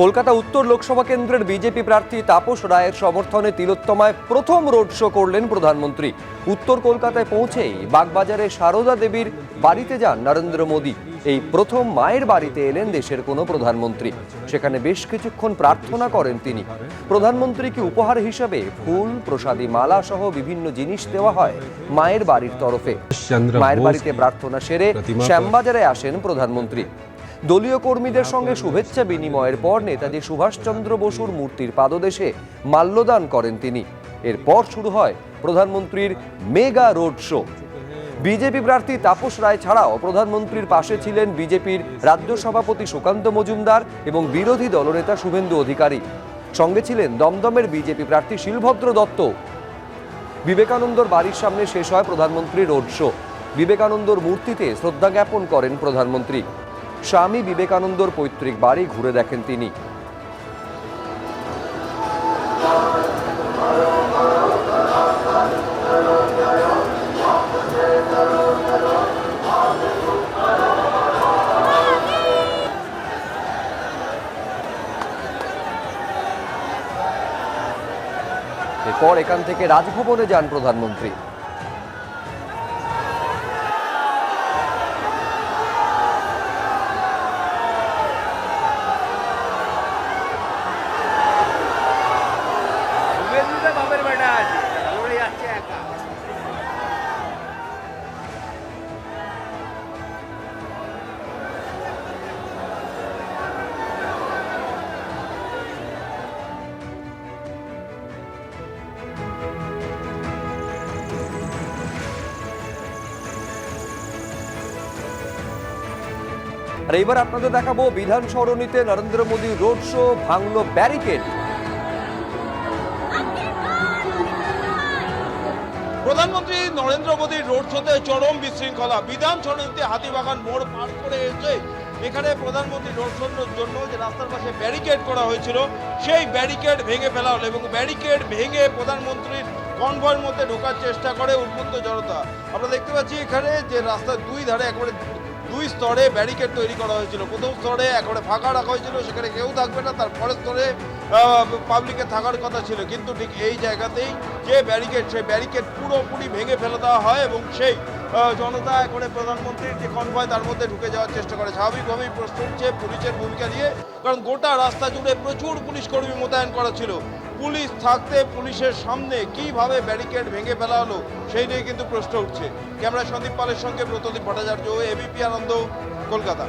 কলকাতা উত্তর লোকসভা কেন্দ্রের বিজেপি প্রার্থী তাপস রায়ের সমর্থনে তিলোত্তমায় প্রথম রোড শো করলেন প্রধানমন্ত্রী। উত্তর কলকাতায় পৌঁছেই বাগবাজারে সারদা দেবীর বাড়িতে যান নরেন্দ্র মোদী। এই প্রথম মায়ের বাড়িতে এলেন দেশের কোনো প্রধানমন্ত্রী। সেখানে বেশ কিছুক্ষণ প্রার্থনা করেন তিনি। প্রধানমন্ত্রীকে উপহার হিসেবে ফুল প্রসাদী মালা সহ বিভিন্ন জিনিস দেওয়া হয় মায়ের বাড়ির তরফে। মায়ের বাড়িতে প্রার্থনা সেরে শ্যামবাজারে আসেন প্রধানমন্ত্রী। দলীয় কর্মীদের সঙ্গে শুভেচ্ছা বিনিময়ের পর নেতাজি সুভাষচন্দ্র বসুর মূর্তির পাদদেশে মাল্যদান করেন তিনি। এরপর শুরু হয় প্রধানমন্ত্রীর মেগা রোড শো। বিজেপি প্রার্থী তাপস রায় ছাড়াও প্রধানমন্ত্রীর পাশে ছিলেন বিজেপির রাজ্য সভাপতি সুকান্ত মজুমদার এবং বিরোধী দলনেতা শুভেন্দু অধিকারী। সঙ্গে ছিলেন দমদমের বিজেপি প্রার্থী শিলভদ্র দত্ত। বিবেকানন্দর বাড়ির সামনে শেষ হয় প্রধানমন্ত্রী রোড শো। বিবেকানন্দর মূর্তিতে শ্রদ্ধা জ্ঞাপন করেন প্রধানমন্ত্রী। স্বামী বিবেকানন্দর পৈতৃক বাড়ি ঘুরে দেখেন তিনি। এরপর এখান থেকে রাজভবনে যান প্রধানমন্ত্রী। আর এবার আপনাদের দেখাবো বিধান সরণিতে নরেন্দ্র মোদী রোড শো, ভাঙলো ব্যারিকেড প্রধানমন্ত্রী নরেন্দ্র মোদীর রোড শোতে চরম বিশৃঙ্খলা। বিধান সরণিতে হাতিবাগান মোড় পার করে এসে এখানে প্রধানমন্ত্রী রোড শোর জন্য যে রাস্তার পাশে ব্যারিকেড করা হয়েছিল, সেই ব্যারিকেড ভেঙে ফেলা হলো এবং ব্যারিকেড ভেঙে প্রধানমন্ত্রীর কনভয়ের মধ্যে ঢোকার চেষ্টা করে উন্মুক্ত জনতা। আমরা দেখতে পাচ্ছি এখানে যে রাস্তার দুই ধারে একেবারে দুই স্তরে ব্যারিকেড তৈরি করা হয়েছিল। প্রথম স্তরে একেবারে ফাঁকা রাখা হয়েছিল, সেখানে কেউ থাকবে না। তার পরের স্তরে পাবলিকের থাকার কথা ছিল। কিন্তু ঠিক এই জায়গাতেই যে ব্যারিকেড, সেই ব্যারিকেড পুরোপুরি ভেঙে ফেলে দেওয়া হয় এবং সেই জনতা করে প্রধানমন্ত্রীর যে কনভয় তার মধ্যে ঢুকে যাওয়ার চেষ্টা করে। স্বাভাবিকভাবেই প্রশ্ন উঠছে পুলিশের ভূমিকা নিয়ে। কারণ গোটা রাস্তা জুড়ে প্রচুর পুলিশ কর্মী মোতায়েন করা ছিল। পুলিশ থাকতে পুলিশের সামনে কীভাবে ব্যারিকেড ভেঙে ফেলা হলো, সেই নিয়ে কিন্তু প্রশ্ন উঠছে। ক্যামেরা সন্দীপ পালের সঙ্গে ব্রতদীপ ভট্টাচার্য এবিপি আনন্দ, কলকাতা।